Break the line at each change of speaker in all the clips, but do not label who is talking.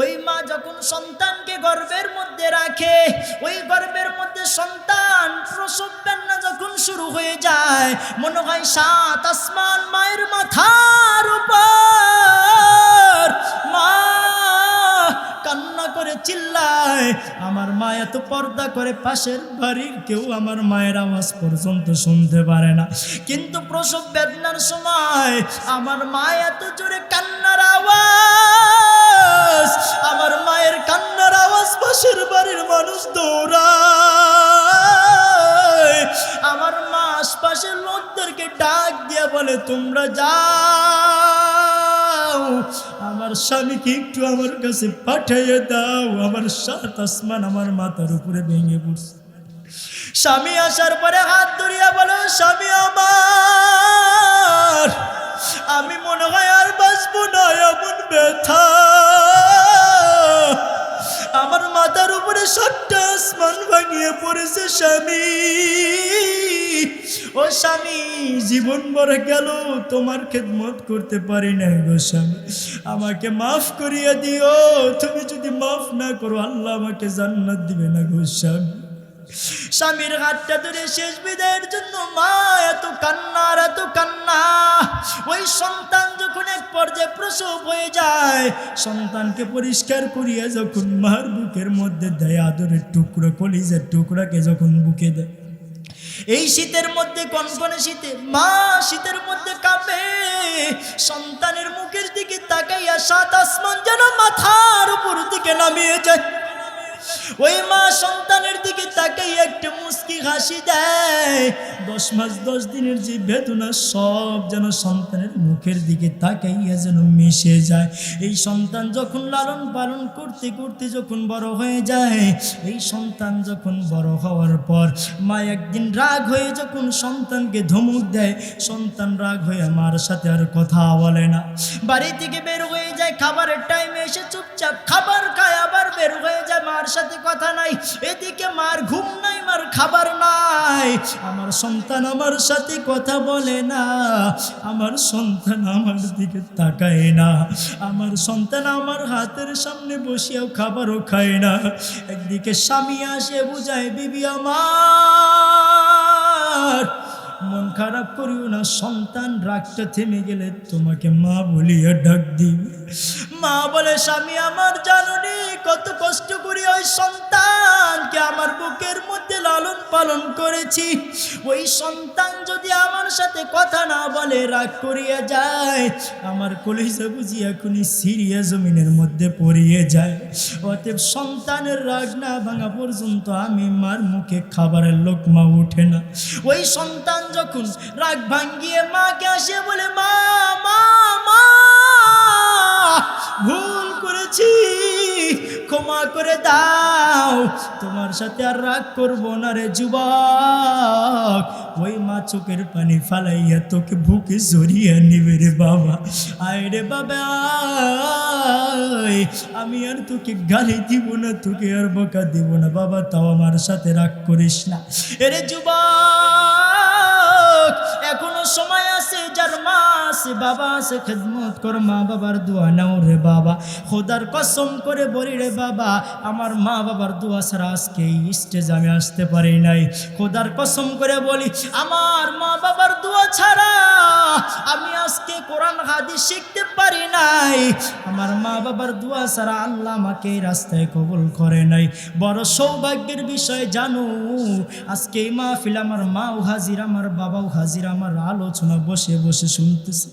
ওই মা যখন সন্তানকে গর্ভের মধ্যে রাখে, ওই গর্ভের মধ্যে সন্তান প্রসব কান্না যখন শুরু হয়ে যায়, মনে হয় সাত আসমান মায়ের মাথার উপর। মা কান্না করে চিল্লায়, আমার মা এত পর্দা করে, পাশের বাড়ির কেউ আমার মায়ের আওয়াজ পর্যন্ত শুনতে পারে না। কিন্তু প্রসব বেদনার সময় আমার মা এত জোরে কান্নার আওয়াজ আমার মায়ের কান্নার আওয়াজ, পাশের বাড়ির মানুষ দৌড়ায়। আমার মা আশপাশের লোকদেরকে ডাক দিয়ে বলে, তোমরা যাও, আমার স্বামীকে একটু আমার কাছে পাঠিয়ে দাও। আমার সাত আসমান আমার মাথার উপরে ভেঙে পড়ছে। স্বামী আসার পরে হাত ধরিয়া বলো, স্বামী আমার, আমি মনে হয় আর বাঁচবো না, এমন ব্যথা। মাথার উপরে সাতটা আসমান ভাঙিয়ে পড়েছে স্বামী। ও স্বামী, জীবন ভরে গেল, তোমার খেদমত করতে পারি না গো স্বামী। আমাকে মাফ করিয়া দিও, তুমি যদি মাফ না করো, আল্লাহ আমাকে জান্নাত দিবে না গো স্বামী। স্বামীর হাতটা ধরে শেষ বিদায়ের জন্য মা, এত কান্না আর এত কান্না। ওই সন্তান যখন এক পর্যায়ে প্রসব হয়ে যায়, সন্তানকে পরিষ্কার করিয়া যখন মার বুকের মধ্যে দেয় আদরের টুকরো, কলিজের টুকরাকে যখন বুকে দেয়, এই শীতের মধ্যে, কনকনে শীতে, মা শীতের মধ্যে কাঁপে। সন্তানের মুখের দিকে তাকাইয়া সাত আসমান যেন মাথার উপর দিকে নামিয়ে যায়। ওই মা সন্তানের দিকে তাকাই, একটা মুস্কি হাসি দেয়। দশ মাস, দশ দিনের যে বেদনা, সব যেন সন্তানের মুখের দিকে তাকাইয়া যেন মিশে যায়। এই সন্তান যখন লালন পালন করতে করতে যখন বড় হয়ে যায়, এই সন্তান যখন বড় হওয়ার পর মা একদিন রাগ হয়ে যখন সন্তানকে ধমক দেয়, সন্তান রাগ হয়ে মার সাথে আর কথা বলে না। বাড়ি থেকে বের হয়ে যায়, খাবারের টাইমে এসে চুপচাপ খাবার খায়, আবার বের হয়ে যায় মার সাথে কথা নাই, এদিকে মার ঘুম নাই, মার খাবার নাই। আমার সন্তান আমার সাথে কথা বলে না, আমার সন্তান আমার দিকে তাকায় না। আমার সন্তান আমার হাতের সামনে বসিয়াও খাবারও খায় না। একদিকে স্বামী আসে, বুঝায়, বিবি আমার, মন খারাপ করিও না, সন্তান রাগটা থেমে গেলে তোমাকে মা বলিয়া ডাক দিবে মা বলে, স্বামী, আমার জাননি, কত কষ্ট করি ওই সন্তানকে আমার বুকের মধ্যে লালন পালন করেছি। ওই সন্তান যদি আমার সাথে কথা না বলে, রাগ করিয়া যায়, আমার কলিজা বুঝি এখনই সিরিয়া জমিনের মধ্যে পড়িয়ে যায়। অতএব সন্তানের রাগ না ভাঙা পর্যন্ত আমি মার মুখে খাবারের লোকমা উঠে না। ওই সন্তান যখন রাগ ভাঙ্গিয়ে মাকে আসে বলে, মা মা মা ভুল করেছি, ক্ষমা করে দাও। তোমার সাথে আর রাগ করব না রে যুবক। ওই মা চোখের পানি ফালাইয়া তোকে বুকে জড়িয়ে নিবে রে বাবা। আয় রে বাবা আমি আর তোকে গালি দিব না, তোকে আর বকা দিব না। বাবা, তাও আমার সাথে রাগ করিস না। এরে যুবক সময় আছে, যার মা আছে, বাবা আছে, খেদমত কর মা বাবার দোয়া, নাও রে বাবা। খোদার কসম করে বলি রে বাবা, আমার মা বাবার দোয়া আজকে আমি আসতে পারি নাই। খোদার কসম করে বলি, আমার মা বাবার দোয়া ছাড়া আমি আজকে কোরআন, হাদিস শিখতে পারি নাই। আমার মা বাবার দোয়া ছাড়া আল্লাহ আমাকে রাস্তায় কবুল করে নাই। বড় সৌভাগ্যের বিষয় জানো, আজকে এই মাহফিল আমার মাও হাজির, আমার বাবাও হাজির, আমার আলোচনা বসে বসে শুনতেছে।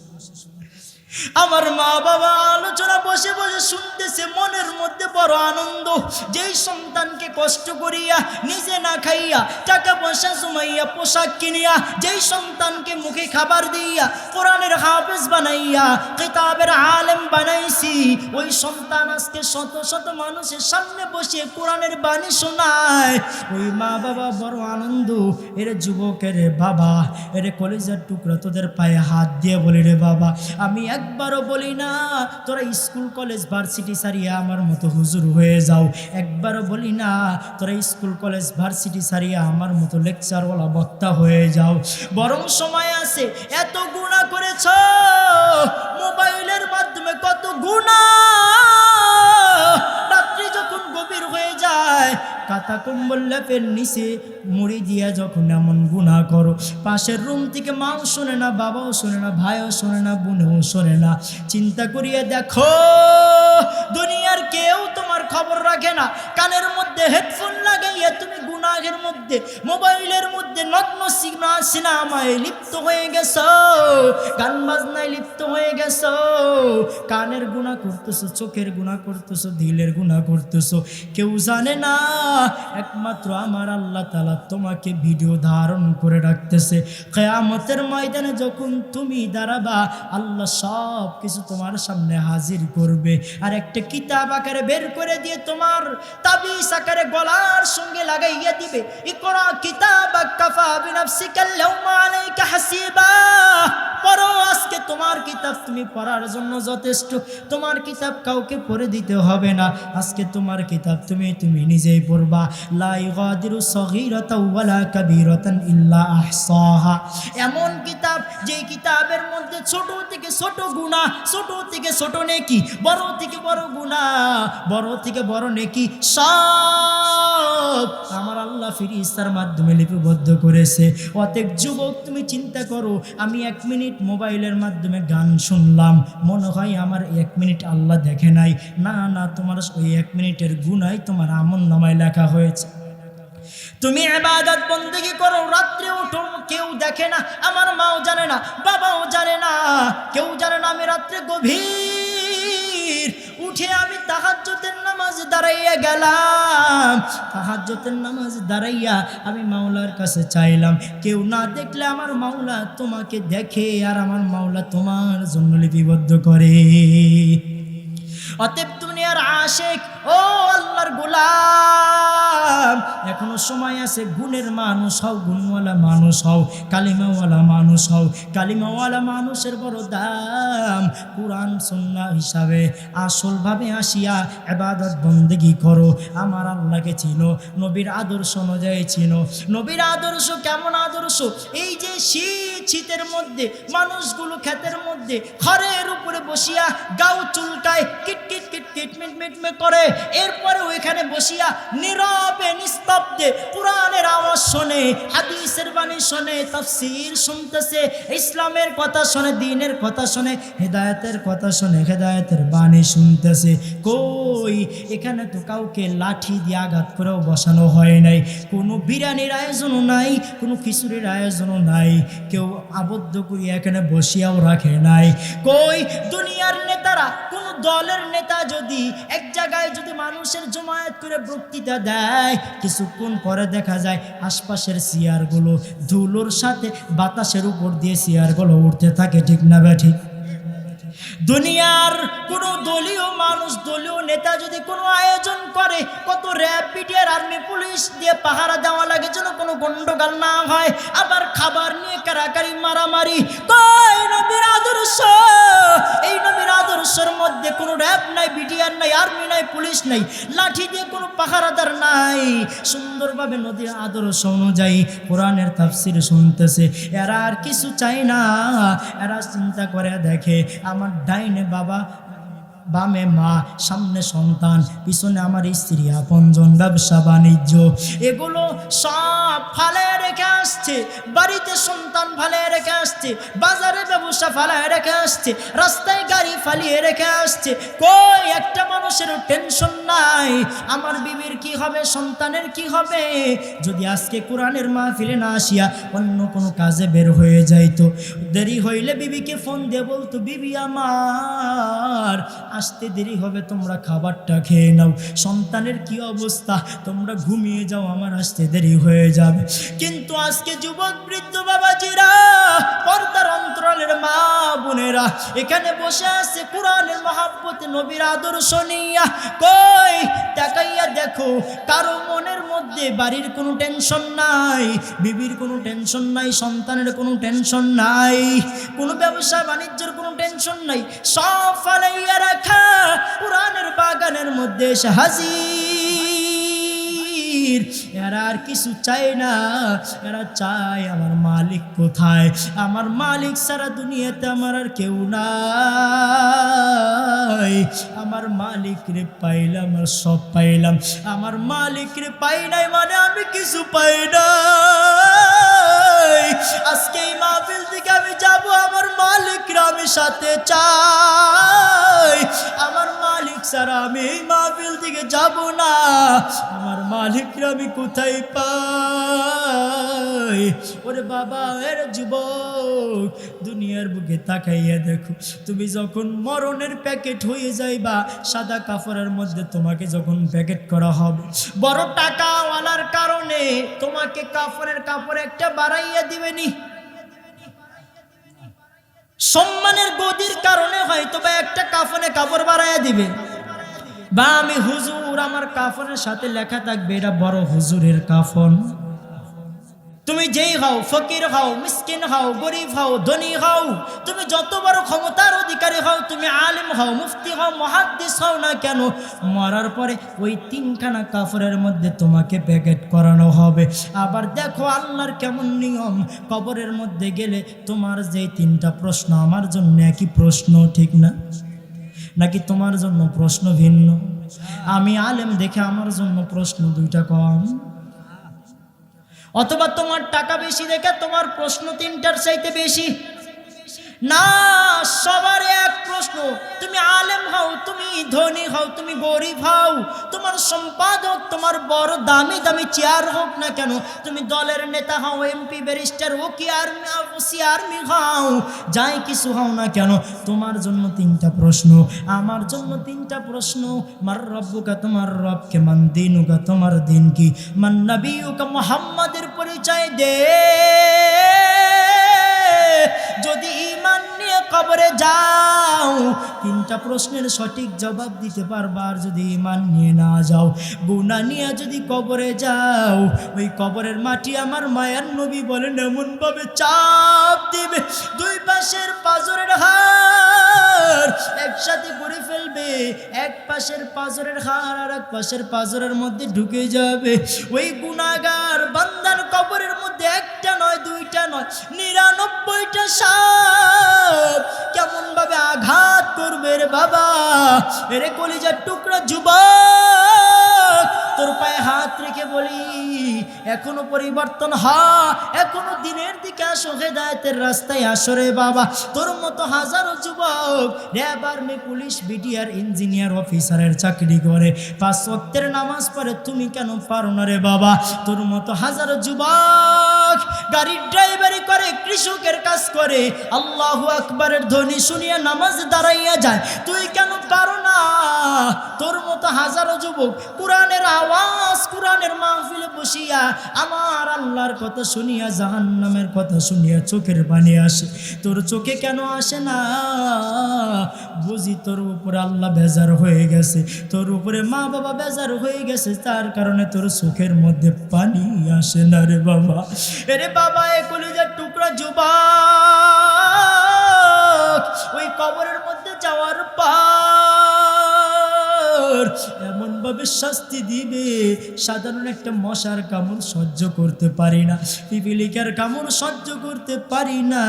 আমার মা বাবা আলোচনা বসে বসে শুনতেছে, মনের মধ্যে বড় আনন্দ। যেই সন্তানকে কষ্ট করিয়া, নিজে না খাইয়া, টাকা পয়সা জমাইয়া, পোশাক কিনিয়া, যেই সন্তানকে মুখে খাবার দিয়া, কোরআনের হাফেজ বানাইয়া, কিতাবের আলেম বানাইছি, ওই সন্তান আজকে শত শত মানুষের সামনে বসে কোরআনের বাণী শোনায়। ওই মা বাবা বড় আনন্দ। এরে যুবকের বাবা, এরে কলেজের টুকরা তোদের পায়ে হাত দিয়ে বলি, রে বাবা, আমি একবারও বলি না, তোরা স্কুল, কলেজ, ভার্সিটি সারিয়ে আমার মতো হুজুর হয়ে যাও। একবারও বলি না, তোরা স্কুল, কলেজ, ভার্সিটি সারিয়া আমার মতো লেকচারওয়ালা বক্তা হয়ে যাও। বরং সময় আছে, এত গুণা করেছ, মোবাইলের মাধ্যমে কত গুণা। রাত্রি যখন গভীর হয়ে যায় কম্বল ল্যাপের নিচে মুড়ি দিয়া যখন এমন গুণা করো, পাশের রুম থেকে মাও শোনে না, বাবাও শোনে না, ভাইও শোনে না, বোনেও শোনে না। চিন্তা করিয়া দেখো, দুনিয়ার কেউ তোমার খবর রাখে না। কানের মধ্যে হেডফোন লাগাইয়া তুমি গুনাহের মধ্যে, মোবাইলের মধ্যে নগ্ন সিনেমায় লিপ্ত হয়ে গেছ, গান বাজনায় লিপ্ত হয়ে গেছ, কানের গুণা করতেছো, চোখের গুণা করতেছো, দিলের গুণা করতেছো। কেউ জানে না, একমাত্র আমার আল্লাহ তালা তোমাকে ভিডিও ধারণ করে রাখতেছে কেয়ামতের ময়দানে যখন তুমি দাঁড়াবা, আল্লাহ সব কিছু তোমার সামনে হাজির করবে। আর একটা কিতাব আকারে বের করে দিয়ে তোমার তাবিজ আকারে গলার সঙ্গে লাগাইয়া দিবে। ইকরা কাফা লাউমা আলাইকা হাসিবা। পড়ো, আজকে তোমার কিতাব তুমি পড়ার জন্য যথেষ্ট। তোমার কিতাব কাউকে পড়ে দিতে হবে না। আজকে তোমার কিতাব তুমি তুমি নিজেই পড়বা। ওয়ালা ইল্লা আহসাহা। এমন কিতাব, যেই কিতাবের মধ্যে ছোট থেকে ছোট গুনাহ, ছোট থেকে ছোট নেকি, বড় থেকে বড় গুনাহ, বড় থেকে বড় নেকি, সব আমার আল্লাহ ফিরিস্তার মাধ্যমে লিপিবদ্ধ করেছে। অতএব যুবক, তুমি চিন্তা করো, আমি এক মিনিট মোবাইলের মাধ্যমে গান শুনলাম। মনে হয় আমার এক মিনিট আল্লাহ দেখে নাই। না না, তোমার ওই এক মিনিটের গুণায় তোমার আমন নামায় লেখা হয়েছে। তুমি এবাদত বন্দেগি করো, রাত্রে উঠো কেউ দেখে না, আমার মাও জানে না, বাবাও জানে না, কেউ জানে না আমি রাত্রে গভীর। উঠে আমি তাহাজ্জতের নামাজ দাঁড়াইয়া গেলাম তাহাজ্জতের নামাজ দাঁড়াইয়া আমি মাওলার কাছে চাইলাম, কেউ না দেখলে আমার মাওলা তোমাকে দেখে আর আমার মাওলা তোমার জন্য লিপিবদ্ধ করে। অতএব তুমি আর আশেক, ও আল্লাহর গোলাম এখনও সময় আছে, গুণের মানুষ হও, গুণওয়ালা মানুষ হও, কালিমাওয়ালা মানুষ হও। কালিমাওয়ালা মানুষের বড় দাম কোরআন সন্না হিসাবে আসলভাবে আসিয়া এবাদত, বন্দেগি করো। আমার আল্লাহকে চিনো, নবীর আদর্শ অনুযায়ী চিনো। নবীর আদর্শ কেমন আদর্শ? এই যে শীত, শীতের মধ্যে, মানুষগুলো ক্ষেতের মধ্যে খড়ের উপরে বসিয়া গাও চুলকায় কিট কিট কিট কিট মিট মিট মিট করে। এরপরে ওইখানে বসিয়া নীরবে নিস্তব্ধে কোরআনের আওয়াজ শোনে, হাদিসের বাণী শোনে, তাফসীর শুনতেছে, ইসলামের কথা শোনে, দিনের কথা শোনে, হেদায়েতের কথা শোনে, হেদায়েতের বাণী শুনতেছে। কই? এখানে তো কাউকে লাঠি দিয়ে আঘাত করেও বসানো হয় নাই। কোনো বিরিয়ানির আয়োজনও নাই, কোনো খিচুড়ির আয়োজনও নাই। কেউ আবদ্ধ করি এখানে বসিয়াও রাখে নাই। কই? দুনিয়ার নেতারা দলের নেতা যদি এক জায়গায় যদি মানুষের জমায়েত করে বক্তৃতা দেয়, কিছুক্ষণ পরে দেখা যায় আশপাশের চেয়ারগুলো ধুলোর সাথে বাতাসের উপর দিয়ে চেয়ারগুলো উঠতে থাকে, ঠিক না ব্যা ঠিক? দুনিয়ার কোনো দলীয় মানুষ, দলীয় নেতা যদি কোনো আয়োজন করে, কত র্যাব বিডিআর আর্মি পুলিশ দিয়ে পাহারা দেওয়া লাগে যেন কোনো গন্ডগোল না হয়। আবার খাবার নিয়ে কারাকারি, মারামারি। কই নবীর আদর্শ? এই নবীর আদর্শের মধ্যে কোনো র্যাব নাই বিডিআর নাই, আর্মি নাই, পুলিশ নাই। লাঠি দিয়ে কোনো পাহারাদার নাই। সুন্দরভাবে নদীর আদর্শ অনুযায়ী কোরআনের তাফসির শুনতেছে। এরা আর কিছু চাই না। এরা চিন্তা করে, দেখে, আমার ডাইনে বাবা বামে মা, সামনে সন্তান, পিছনে আমার স্ত্রী, আপনজন, ব্যবসা, বাণিজ্য। এগুলো সব ফালে রেখে আসছে। বাড়িতে সন্তান ফালে রেখে আসছে। বাজারে ব্যবসা ফালায় রেখে আসছে। রাস্তায় গাড়ি ফালিয়ে রেখে আসছে। কই একটা মানুষেরও টেনশন নাই। আমার বিবির কি হবে? সন্তানের কি হবে? যদি আজকে কোরআনের মা ফিরে না আসিয়া অন্য কোনো কাজে বের হয়ে যাইতো, দেরি হইলে বিবিকে ফোন দিয়ে বলতো, বিবি আমার আসতে দেরি হবে, তোমরা খাবারটা খেয়ে নাও। সন্তানের কি অবস্থা? তোমরা ঘুমিয়ে যাও, আমার আসতে দেরি হয়ে যাবে। কিন্তু আজকে যুবক বৃদ্ধ বাবাজিরা মা বোনেরা, এখানে বসে আছে কোরআনের মহাব্বতে নবীর আদর্শ নিয়া। কই? তাকাইয়া দেখো, কারও মনের মধ্যে বাড়ির কোনো টেনশন নাই, বিবির কোনো টেনশন নাই, সন্তানের কোনো টেনশন নাই, কোনো ব্যবসা বাণিজ্যের কোনো টেনশন নাই, সব ফালাইয়া রাখা কোরআনের বাগানের মধ্যে এসে ফকির এরা আর কিছু চায় না। এরা চায়, আমার মালিক কোথায়? আমার মালিক সারা দুনিয়াতে আমার আর কেউ নাই। আমার মালিক রে পাইলাম, আর সব পাইলাম। আমার মালিক রে পাই নাই মানে আমি কিছু পাই নাই। আজকে এই মাহফিল থেকে আমি যাব, আমার মালিকরা আমি সাথে চাই। আমার মালিক ছাড়া আমি এই থেকে যাব না। আমার মালিকরা আমি কোথায় পাই? ওরে বাবা, এর যুবক, দুনিয়ার বুকে তাকাইয়া দেখো। তুমি যখন মরণের প্যাকেট হয়ে যাইবা, সাদা কাপড়ের মধ্যে তোমাকে যখন প্যাকেট করা হবে। বড় টাকাওয়ালার কারণে তোমাকে কাপড়ের কাপড় একটা বাড়াইয়া দিবেনি। সম্মানের গদির কারণে হয়তো বা একটা কাফনে কাপড় বাড়াইয়া দিবে। বা আমি হুজুর, আমার কাফনের সাথে লেখা থাকবে, এটা বড় হুজুরের কাফন। তুমি যেই হও, ফকির হও, মিসকিন হও, গরিব হও, ধনী হও, তুমি যত বড় ক্ষমতার অধিকারী হও, তুমি আলিম হও, মুফতি হও, মহাদ্দিস হও না কেন, মরার পরে ওই তিনখানা কাপড়ের মধ্যে তোমাকে প্যাকেট করানো হবে। আবার দেখো আল্লাহর কেমন নিয়ম, কবরের মধ্যে গেলে তোমার যে তিনটা প্রশ্ন, আমার জন্য একই প্রশ্ন, ঠিক না? নাকি তোমার জন্য প্রশ্ন ভিন্ন? আমি আলেম দেখে আমার জন্য প্রশ্ন দুইটা কম। অথবা তোমার টাকা বেশি দেখে তোমার প্রশ্ন তিনটার চাইতে বেশি। না, সবার এক প্রশ্ন, তুমি আলেম হও, তুমি ধনী হও, তুমি গরিব হও, তোমার সম্পাদক, তোমার বড় দামি দামি চেয়ার হোক না কেন, তুমি দলের নেতা হও এমপি ব্যারিস্টার ও কি আর্মি সি আর্মি হও, যাই কিছু হও না কেন, তোমার জন্য তিনটা প্রশ্ন, আমার জন্য তিনটা প্রশ্ন, মার রব্বুকা তোমার রবকে, মান দিনুকা তোমার দিন কি মান নবীকা মোহাম্মদের পরিচয় দে। যদি ইমান নিয়ে কবরে যাও। তিনটা প্রশ্নের সঠিক জবাব দিতে পারবা আর যদি ইমান নিয়ে না যাও। গুণা নিয়ে যদি কবরে যাও, ওই কবরের মাটি আমার মায়ার নবী বলেন এমন ভাবে চাপ দিবে, দুই পাশের পাজরের হার একসাথে করে ফেলবে, এক পাশের পাজরের হার আর এক পাশের পাজরের মধ্যে ঢুকে যাবে। ওই গুণাগার বান্দার কবরের মধ্যে একটা নয়, দুইটা নয়, নিরানব্বইটা সাপ কেমন ভাবে আঘাত করবে রে বাবা এরে কলিজার টুকরা যুবক। তোর পায়ে হাত রেখে বলি, এখনও পরিবর্তন হ, এখনও দিনের দিকে আসো, হেদায়তের রাস্তায় আসো রে বাবা। তোর মতো হাজারো যুবক RAB army, police BTR engineer, অফিসারের চাকরি করে। পাঁচ সত্যের নামাজ পড়ে তুমি কেন পারো না রে বাবা? তোর মতো হাজারো যুবক গাড়ির ড্রাইভারি করে, কৃষকের কাজ করে। আল্লাহ আকবরের ধ্বনি শুনিয়ে নামাজ দাঁড়াইয়া যায়। তুই কেন পারো না? তোর মতো হাজারো যুবক কোরআনের আওয়াজ, কোরআনের মাহফিলে বসিয়া আমার আল্লাহর কথা শুনিয়া, জাহান্নামের কথা শুনিয়া চোখের পানি আসে। তোর চোখে কেন আসে না? বুঝি তোর উপরে আল্লাহ বেজার হয়ে গেছে। তোর উপরে মা বাবা বেজার হয়ে গেছে, তার কারণে তোর চোখের মধ্যে পানি আসে না রে বাবা। এরে বাবা এ কলিজার টুকরা যুবক, ওই কবরের মধ্যে যাওয়ার পর এমন ভাবে শাস্তি দিবে, সাধারণ একটা মশার কামড় সহ্য করতে পারি না, পিপিলিকার কামড় সহ্য করতে পারি না।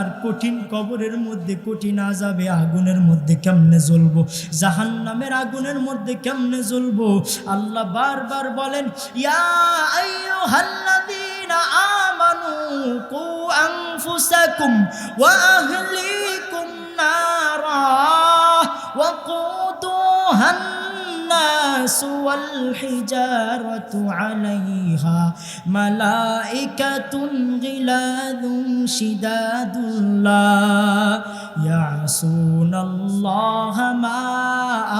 আর কঠিন কবরের মধ্যে, কঠিন আজাবে আগুনের মধ্যে কেমনে জ্বলবো? জাহান নামের আগুনের মধ্যে কেমনে জ্বলবো? আল্লাহ বারবার বলেন, ইয়া আইয়ুহাল্লাযীনা الذين آمنوا قوا أنفسكم وأهليكم نارا وقودوها الناس والحجارة عليها ملائكة غلاظ شداد لا يعصون الله ما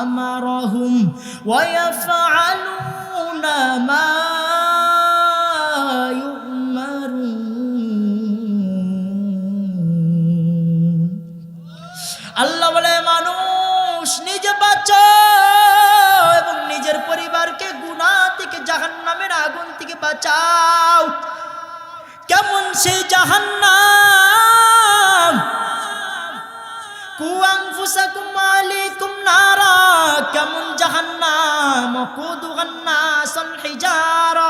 أمرهم ويفعلون ما বাঁচাও কেমন সে জাহান্নাম? কুয়াংফুসাকুম আলাইকুম নারা। কেমন জাহান্নাম?
ওয়াকুদুহান নাসুল হিজারা।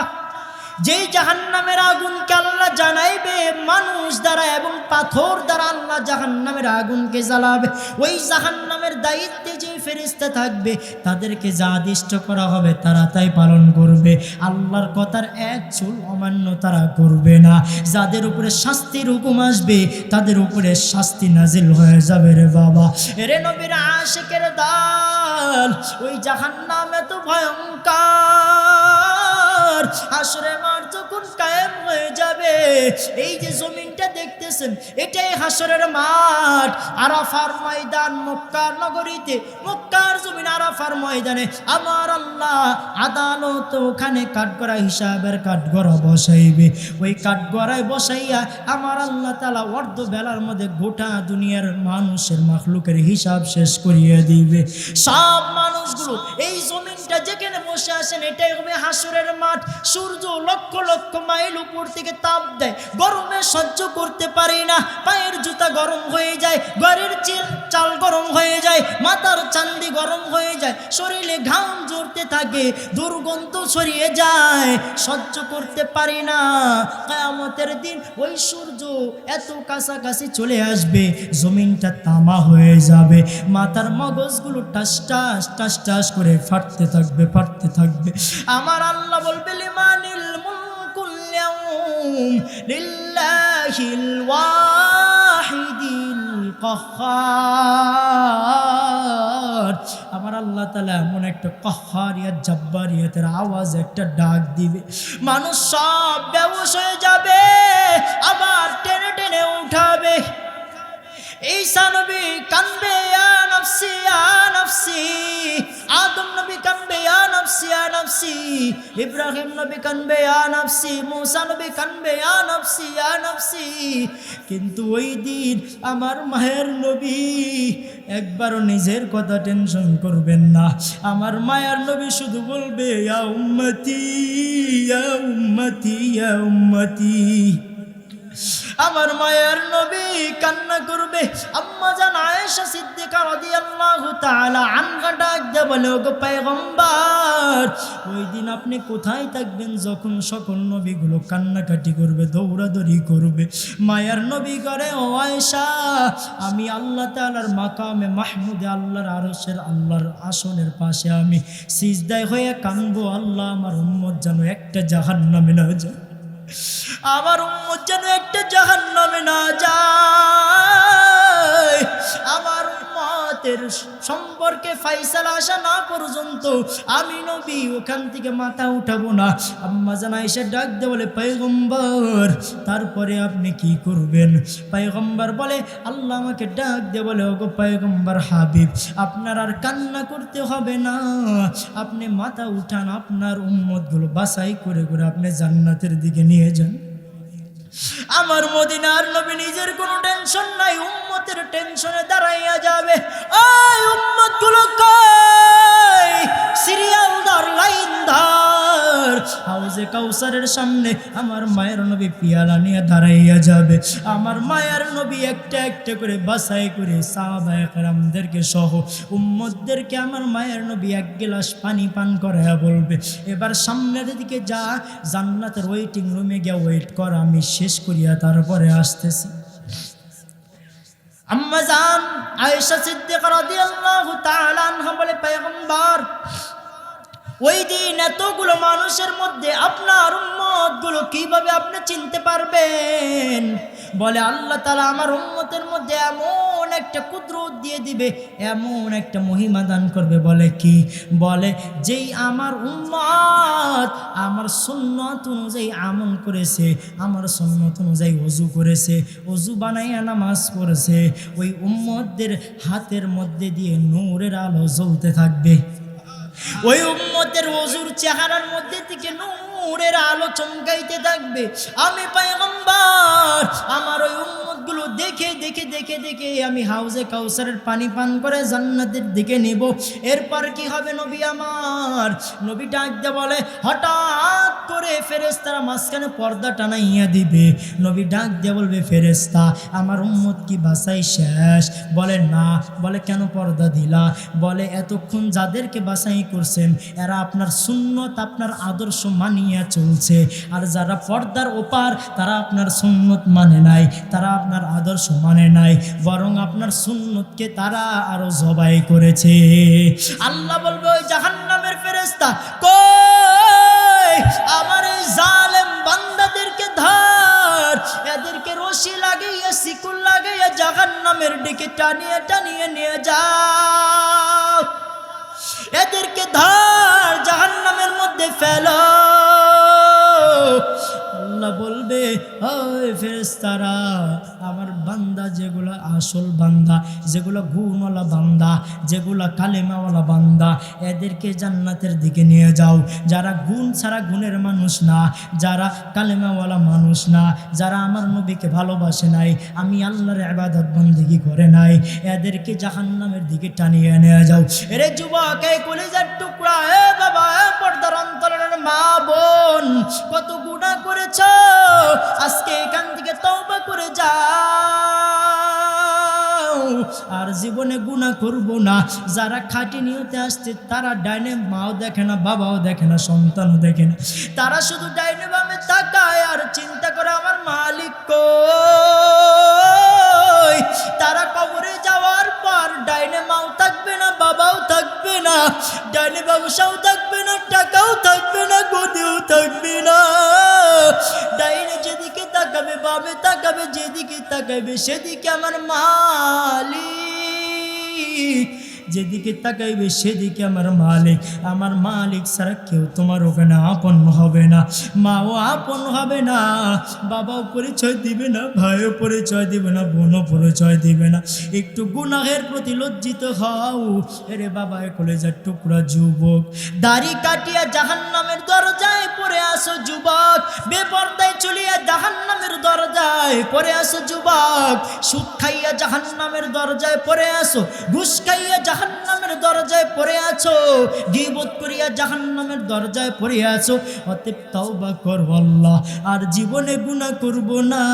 যেই জাহান্নামের আগুনকে আল্লাহ জানাইবে মানুষ দ্বারা এবং পাথর দ্বারা আল্লাহ জাহান্নামের আগুনকে জ্বালাবে। ওই জাহান্নামের দায়িত্বে যে ফেরিস্তা থাকবে, তাদেরকে যা আদিষ্ট করা হবে তারা তাই পালন করবে। আল্লাহর কথার এক চুল অমান্য তারা করবে না। যাদের উপরে শাস্তির হুকুম আসবে, তাদের উপরে শাস্তি নাজিল হয়ে যাবে রে বাবা। রে নবীর আশেকের দাল, ওই জাহান্নাম এত ভয়ঙ্কর। আসরে মার যখন কায়েম হয়ে যাবে এই যে জমিনটা দেখতেছেন, এটাই হাসরের মাঠ। আরাফার ময়দান মক্কার নগরীতে, মক্কার জমিন আরাফার ময়দানে। আমার আল্লাহ আদালত ওখানে কাঠগড়া হিসাবের কাঠগড়া বসাইবে। ওই কাঠগড়ায় বসাইয়া আমার আল্লাহ তালা অর্ধ বেলার মধ্যে গোটা দুনিয়ার মানুষের মাখলুকের হিসাব শেষ করিয়ে দিবে। সব মানুষগুলো এই জমিনটা যেখানে বসে আসেন এটাই হবে হাসুরের মাঠ। সূর্য লক্ষ লক্ষ মাইল উপর থেকে তাপ দেয়, গরমে সহ্য করতে পারি না। পায়ের জুতা গরম হয়ে যায়, ঘরের চিল চাল গরম হয়ে যায়, মাথার চান্দি গরম হয়ে যায়, শরীরে ঘাম জড়তে থাকে, দুর্গন্ধ ছড়িয়ে যায়, সহ্য করতে পারি না। কেয়ামতের দিন ওই সূর্য এত কাছাকাছি চলে আসবে, জমিনটা তামা হয়ে যাবে, মাথার মগজগুলো টাস টাস টাস টাস করে ফাটতে থাকবে ফাটতে থাকবে। আমার আল্লাহ বলবে, লিমানিল মুলকুল কাহ্হার আমার আল্লাহ তালা এমন একটা কহারিয়া জব্বারিয়াতের আওয়াজ, একটা ডাক দিবে। মানুষ সব ব্যবসায় যাবে, আবার টেনে টেনে উঠাবে। এই নবী কানবে ইয়া নফসি ইয়া নফসি। আদম নবী কানবে নফসি, ইয়া নফসি। ইব্রাহিম নবী কানবে ইয়া নফসি। মুসা নবী কানবে ইয়া নফসি নফসি। কিন্তু ওই দিন আমার মায়ের নবী একবারও নিজের কথা টেনশন করবেন না। আমার মায়ের নবী শুধু বলবে, ইয়া উম্মতি ইয়া উম্মতি ইয়া উম্মতি। আমার মায়ের নবী কান্না করবে। আম্মা জান আয়েশা সিদ্দিকা রাদিয়াল্লাহু তাআলা আনহা ডাক দিয়ে বলে, ওগো পয়গম্বর, ওই দিন আপনি কোথায় থাকবেন যখন সকল নবীগুলো কান্নাকাটি করবে, দৌড়াদৌড়ি করবে? মায়ের নবী করে ও আয়েশা, আমি আল্লাহ তাআলার মাকামে মাহমুদে আল্লাহর আরশের আল্লাহর আসনের পাশে আমি সিজদায় হয়ে কানবো আল্লাহ আমার উম্মত যেন একটা জাহান্নামে না যায়। আমার উম্মত যেন একটা জাহান্নামে না যায়। আমার উম্মতের সম্পর্কে ফাইসালা আসা না পর্যন্ত আমি নবী, ওখান থেকে মাথা উঠাবো না। আম্মা জানা এসে ডাক দে বলে, পয়গম্বর, তারপরে আপনি কি করবেন? পায়গম্বর বলে, আল্লাহ আমাকে ডাক দে বলে, ওগো পয়গম্বর হাবিব, আপনার আর কান্না করতে হবে না। আপনি মাথা উঠান, আপনার উম্মতগুলো বাছাই করে করে আপনি জান্নাতের দিকে নিয়ে যান। আমার মদিনার নবী নিজের কোনো টেনশন নাই উম্মতের টেনশনে দাঁড়াইয়া যাবে। আয় উম্মতগুলো সিরিয়াল লাইন কাউসারের সামনে আমার মায়ের নবী পিয়ালা নিয়ে দাঁড়াইয়া যাবে। আমার মায়ের নবী একটা একটা করে বাসাই করে সহ উম্মতদেরকে আমার মায়ের নবী এক পানি পান বলবে, এবার সামনের দিকে যা, জান্নাতের ওয়েটিং রুমে গিয়ে ওয়েট কর, আমি শেষ করিয়া তারপরে আসতেছি। আম্মা জান, আয়েশা সিদ্দিকা রাদিয়াল্লাহু তাআলা ওই দিন এতগুলো মানুষের মধ্যে আপনার উম্মতগুলো কীভাবে আপনি চিনতে পারবেন? বলে আল্লাহ তালা আমার উম্মতের মধ্যে এমন একটা কুদরত দিয়ে দিবে, এমন একটা মহিমা দান করবে। বলে কি? বলে, যেই আমার উম্মত আমার সুন্নত অনুযায়ী আমল করেছে, আমার সুন্নত অনুযায়ী অজু করেছে অজু বানাইয়া নামাজ পড়েছে, ওই উম্মতদের হাতের মধ্যে দিয়ে নূরের আলো জ্বলতে থাকবে। ওই উম্মতের অজুর চেহারার মধ্যে থেকে নূরের আলো চমকাইতে থাকবে। আমি পাই আমার ওই উম্মত উম্মতগুলো দেখে দেখে দেখে দেখে আমি হাউজে কাউসারের পানি পান করে জান্নাতের দিকে নেব। এরপর কি হবে নবী আমার? নবী ডাক দিয়ে বলে, হঠাৎ করে ফেরেস্তারা মাঝখানে পর্দা টানাইয়া দিবে। নবী ডাক দিয়ে বলবে ফেরেস্তা আমার উম্মত কি বাসাই শেষ? বলে, না। বলে, কেন পর্দা দিলা? বলে, এতক্ষণ যাদেরকে বাসাই করছেন, এরা আপনার সুন্নত, আপনার আদর্শ মানিয়ে চলছে। আর যারা পর্দার ওপার, তারা আপনার সুন্নত মানে নাই। তারা আপনার আদর্শ মানে নাই, বরং আপনার সুন্নতকে তারা আরও জবাই করেছে। আল্লাহ বলবে, ওই জাহান্নামের ফেরেস্তা কই? আমার এই জালেম বান্দাদেরকে ধর। এদেরকে রশি লাগাইয়া শিকুল লাগাইয়া জাহান্নামের দিকে টানিয়ে টানিয়ে নিয়ে যাও। এদেরকে ধর, জাহান্নামের মধ্যে ফেলো। আল্লাহ বলবে ফেরেস্তারা আমার বান্দা যেগুলো আসল বান্দা, যেগুলো গুণওয়ালা বান্দা, যেগুলো কালেমাওয়ালা বান্দা, এদেরকে জান্নাতের দিকে নিয়ে যাও। যারা গুণ ছাড়া গুণের মানুষ না, যারা কালেমাওয়ালা মানুষ না, যারা আমার নবীকে ভালোবাসে নাই, আমি আল্লাহর আবাদত বন্দিগি করে নাই, এদেরকে জাহান্নামের দিকে টানিয়ে নিয়ে যাও। এরে যুবক, এই কলিজার টুকরা, এ বাবা পর্দার অন্তরের মা বোন, কত গুণা করেছ? আজকে এখান থেকে তওবা করে যাও। আর জীবনে গুণা করব না। যারা খাটি নিয়তে আসছে, তারা ডাইনে মাও দেখে না, বাবাও দেখে না, সন্তানও দেখে না। তারা শুধু ডাইনে বামে তাকায় আর চিন্তা করে, আমার মালিক তারা কবরে যাওয়ার পর ডাইনে মাও থাকবে না, বাবাও থাকবে না। ডাইনে ব্যবসাও থাকবে না তাকাবে সেদিকে আমার মালিক। যেদিকে তাকাইবে সেদিকে আমার মালিক। আমার মালিক ছাড়া কেউ তোমার ওখানে আপন হবে না। মাও আপন হবে না, বাবাও পরিচয় দিবে না, ভাইও পরিচয় দিবে না, বোনও পরিচয় দিবে না। একটু গুনাহের প্রতি লজ্জিত হও। এরে বাবা কলেজার টুকরা যুবক। দাড়ি কাটিয়া জাহান নামের দরজায় পড়ে আসো যুবক। বেপর্দায় চলিয়া জাহান নামের দরজায় পড়ে আসো যুবক। সুদ খাইয়া জাহান নামের দরজায় পড়ে আসো, ঘুষ খাইয়া জাহান নামের দরজায় পড়ে আছো, গিবত করিয়া জাহান্নামের দরজায় পড়ে আছো, অতএব তওবা কর আল্লাহ, আর জীবনে গুনাহ করব না,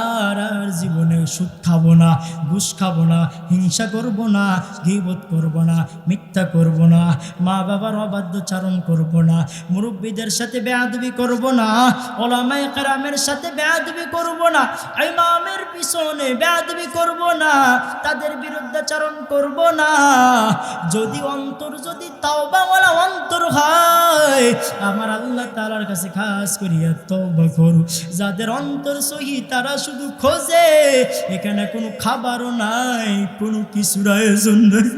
আর আর জীবনে সুদ খাব না, ঘুষ খাব না, হিংসা করব না, গিবত করব না, মিথ্যা করব না, মা বাবার অবাধ্যচারণ করব না, মুরব্বীদের সাথে বেয়াদবি করব না, ওলামায়ে কারামের সাথে বেয়াদবি করব না, ইমামের পিছনে বেয়াদবি করব না, তাদের বিরুদ্ধাচারণ করব না, যদি অন্তর, যদি তাও তাওবাওয়ালা অন্তর হয়, আমার আল্লাহ তালার কাছে খাস করিয়া তওবা করু, যাদের অন্তর সহি তারা শুধু খোঁজে এখানে কোনো খাবারও নাই, কোনো কিছুর আয়োজন নাই।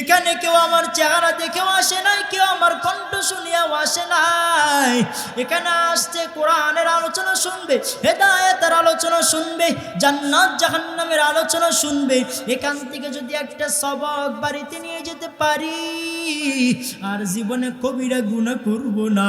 এখানে কেউ আমার চেহারা দেখেও আসে নাই, কেউ আমার কণ্ঠ শুনিয়াও আসে নাই। এখানে আসছে, কোরআনের আলোচনা শুনবে, হেদায়েতের আলোচনা শুনবে, জান্নাত জাহান্নামের আলোচনা শুনবে। এখান থেকে যদি একটা সবক বাড়িতে নিয়ে যেতে পারি। আর জীবনে কবিরা গুণা করব না,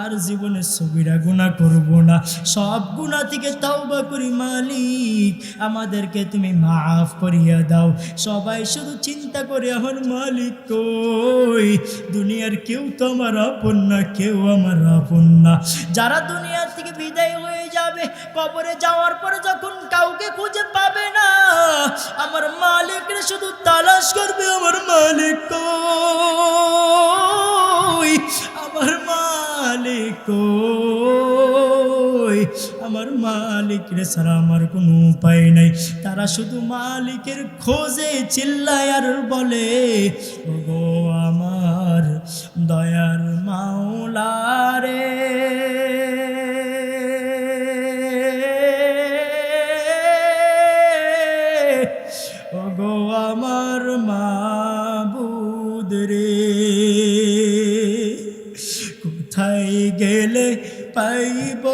আর জীবনে সবিরা গুণা করব না। সব গুণা থেকে তাওবা করি মালিক, আমাদেরকে তুমি মাফ করিয়া দাও। সবাই শুধু চিন্তা করে, আমার মালিক কই? দুনিয়ার কেউ তো আমার আপন না, কেউ আমার আপন না। যারা দুনিয়ার থেকে বিদায় যাবে কবরে যাওয়ার পরে যখন কাউকে খুঁজে পাবে না, আমার মালিকের শুধু তালাশ করবে, আমার মালিক আমার মালিক আমার মালিক রে আমার কোনো উপায় নাই। তারা শুধু মালিকের খোঁজে চিল্লায় আর বলে, ওগো আমার দয়ার মাওলা রে। গেলে পাইব তোমার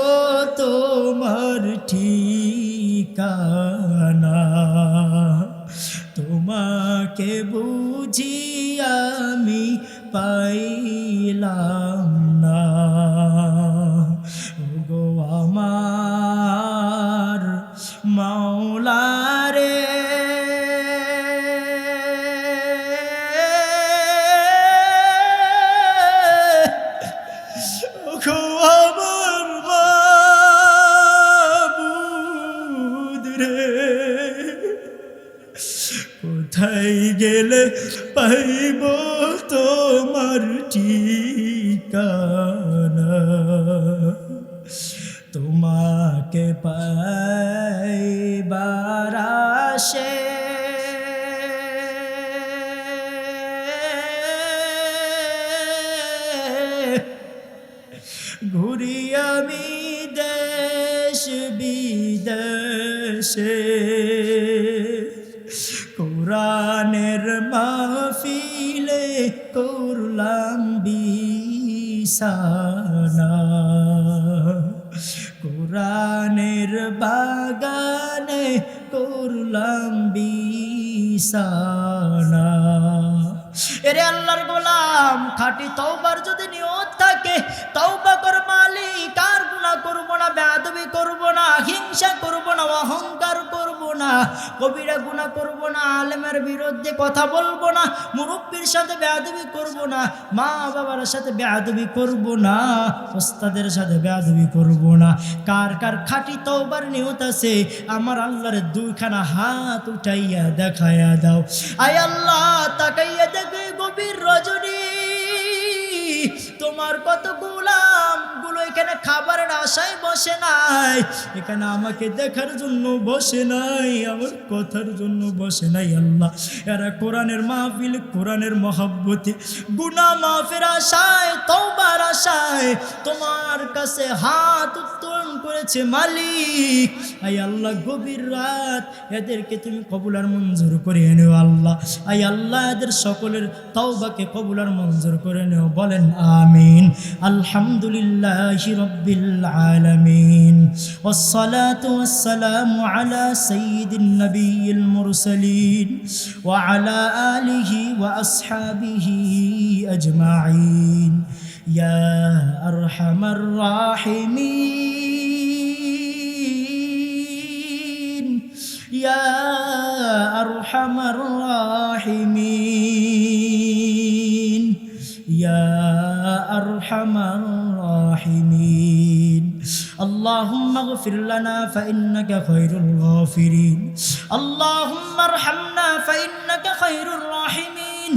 গেলে পাইব তোমার ঠিকানা?
তোমাকে পাইবার আসে ঘুরি দেশ বিদেশে। মাহফিলে করলাম বিসানা কোরআনের বাগানে করলাম বিসানা এরে আল্লাহর গোলাম খাটি তওবার যদি নিয়ত কবিরা গুনাহ করব না, আলেমের বিরুদ্ধে কথা বলব না, মুরব্বীর সাথে বেয়াদবি করব না, মা বাবার সাথে বেয়াদবি করব না, ওস্তাদের সাথে বেয়াদবি করব না। কার কার খাটি তওবার নিয়ত আছে, আমার আল্লাহর দুইখানা হাত উঠাইয়া দেখাইয়া দাও। আয় আল্লাহ, তাকাইয়া দেখে গভীর রজনী, তোমার কত এখানে খাবারের আশায় বসে নাই। এখানে আমাকে দেখার জন্য বসে নাই, আমার কথার জন্য বসে নাই আল্লাহ। এরা কোরআনের মাহফিল, কোরআনের মহাব্বতে। গুনা মাফের আশায়, তওবার আশায় তোমার কাছে হাত উত্তোলন করেছে মালিক। আই আল্লাহ, গভীর রাত এদেরকে তুমি কবুলার মঞ্জুর করে এনেও আল্লাহ। আই আল্লাহ, এদের সকলের তওবাকে কবুলার মঞ্জুর করে নেও বলেন, আমিন। আলহামদুলিল্লাহ رب العالمين. والصلاة والسلام على سيد النبي المرسلين وعلى آله وأصحابه أجمعين. يا أرحم الراحمين. يا أرحم الراحمين. يا أرحم الراحمين. الراحمين اللهم اغفر لنا فإنك خير الغافرين اللهم ارحمنا فإنك خير الراحمين